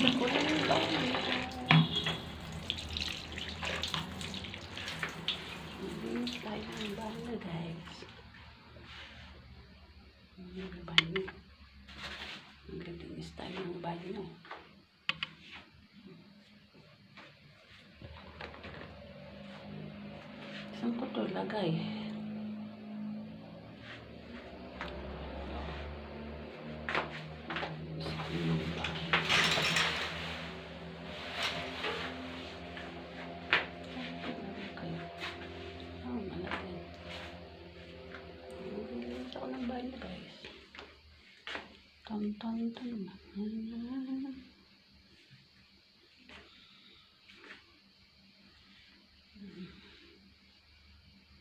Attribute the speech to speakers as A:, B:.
A: Linisan ko lang yung baon. Linis tayo ng banyo, guys. Ng banyo. Maglilinis tayo ng banyo. Saan ko to lagay? Banyo, guys. Tan, tan,